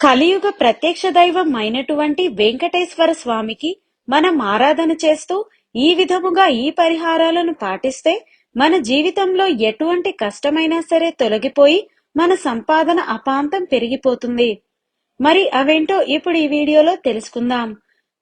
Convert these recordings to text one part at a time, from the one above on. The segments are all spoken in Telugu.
కలియుగ ప్రత్యక్ష దైవం అయినటువంటి వెంకటేశ్వర స్వామికి మనం ఆరాధన చేస్తూ ఈ విధముగా ఈ పరిహారాలను పాటిస్తే మన జీవితంలో ఎటువంటి కష్టమైనా సరే తొలగిపోయి మన సంపాదన అపాంతం పెరిగిపోతుంది. మరి అవేంటో ఇప్పుడు ఈ వీడియోలో తెలుసుకుందాం.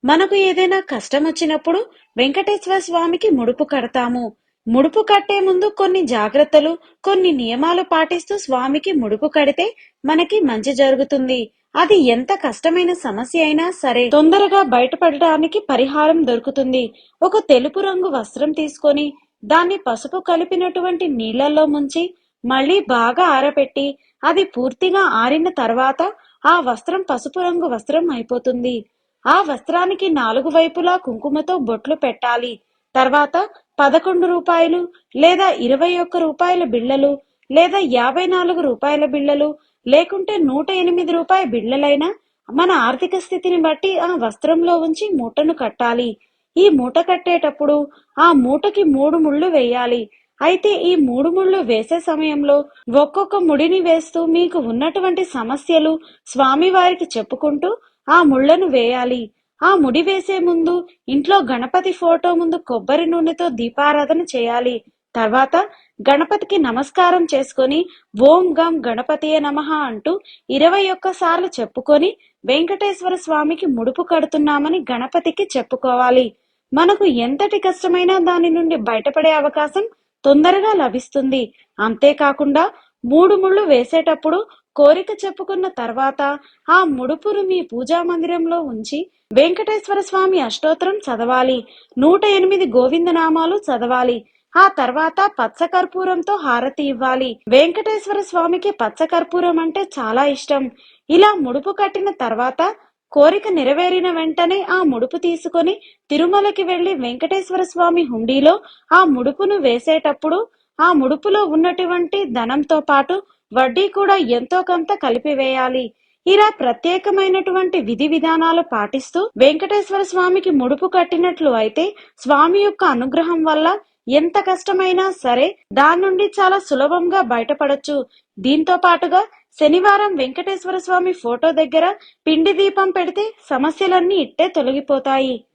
మనకు ఏదైనా కష్టం వచ్చినప్పుడు వెంకటేశ్వర స్వామికి ముడుపు కడతాము. ముడుపు కట్టే ముందు కొన్ని జాగ్రత్తలు కొన్ని నియమాలు పాటిస్తూ స్వామికి ముడుపు కడితే మనకి మంచి జరుగుతుంది. అది ఎంత కష్టమైన సమస్య అయినా సరే తొందరగా బయటపడడానికి పరిహారం దొరుకుతుంది. ఒక తెలుపు రంగు వస్త్రం తీసుకొని దాన్ని పసుపు కలిపినటువంటి నీళ్ళలో ముంచి మళ్ళీ బాగా ఆరబెట్టి అది పూర్తిగా ఆరిన తర్వాత ఆ వస్త్రం పసుపు రంగు వస్త్రం అయిపోతుంది. ఆ వస్త్రానికి నాలుగు వైపులా కుంకుమతో బొట్లు పెట్టాలి. తర్వాత పదకొండు రూపాయలు లేదా ఇరవై ఒక్క రూపాయల బిళ్ళలు లేదా యాభై నాలుగు రూపాయల బిళ్ళలు లేకుంటే నూట ఎనిమిది రూపాయ బిళ్ళలైనా మన ఆర్థిక స్థితిని బట్టి ఆ వస్త్రంలో ఉంచి మూటను కట్టాలి. ఈ మూట కట్టేటప్పుడు ఆ మూటకి మూడు ముళ్ళు వేయాలి. అయితే ఈ మూడు ముళ్ళు వేసే సమయంలో ఒక్కొక్క ముడిని వేస్తూ మీకు ఉన్నటువంటి సమస్యలు స్వామివారికి చెప్పుకుంటూ ఆ ముళ్ళను వేయాలి. ఆ ముడి వేసే ముందు ఇంట్లో గణపతి ఫోటో ముందు కొబ్బరి నూనెతో దీపారాధన చేయాలి. తర్వాత గణపతికి నమస్కారం చేసుకొని ఓం గం గణపతియే నమః అంటూ ఇరవై ఒక్కసార్లు చెప్పుకొని వెంకటేశ్వర స్వామికి ముడుపు కడుతున్నామని గణపతికి చెప్పుకోవాలి. మనకు ఎంతటి కష్టమైనా దాని నుండి బయటపడే అవకాశం తొందరగా లభిస్తుంది. అంతేకాకుండా మూడు ముళ్ళు వేసేటప్పుడు కోరిక చెప్పుకున్న తర్వాత ఆ ముడుపును మీ పూజా మందిరంలో ఉంచి వెంకటేశ్వర స్వామి అష్టోత్తరం చదవాలి. నూట ఎనిమిది గోవింద నామాలు చదవాలి. ఆ తర్వాత పచ్చ కర్పూరంతో హారతి ఇవ్వాలి. వెంకటేశ్వర స్వామికి పచ్చ కర్పూరం అంటే చాలా ఇష్టం. ఇలా ముడుపు కట్టిన తర్వాత కోరిక నెరవేరిన వెంటనే ఆ ముడుపు తీసుకొని తిరుమలకి వెళ్ళి వెంకటేశ్వర స్వామి హుండీలో ఆ ముడుపును వేసేటప్పుడు ఆ ముడుపులో ఉన్నటువంటి ధనంతో పాటు వడ్డీ కూడా ఎంతో కొంత కలిపివేయాలి ఇలా ప్రత్యేకమైనటువంటి విధి విధానాలు పాటిస్తూ వెంకటేశ్వర స్వామికి ముడుపు కట్టినట్లు అయితే స్వామి యొక్క అనుగ్రహం వల్ల ఎంత కష్టమైనా సరే దాని నుండి చాలా సులభంగా బయటపడొచ్చు. దీంతో పాటుగా శనివారం వెంకటేశ్వర స్వామి ఫోటో దగ్గర పిండి దీపం పెడితే సమస్యలన్నీ ఇట్టే తొలగిపోతాయి.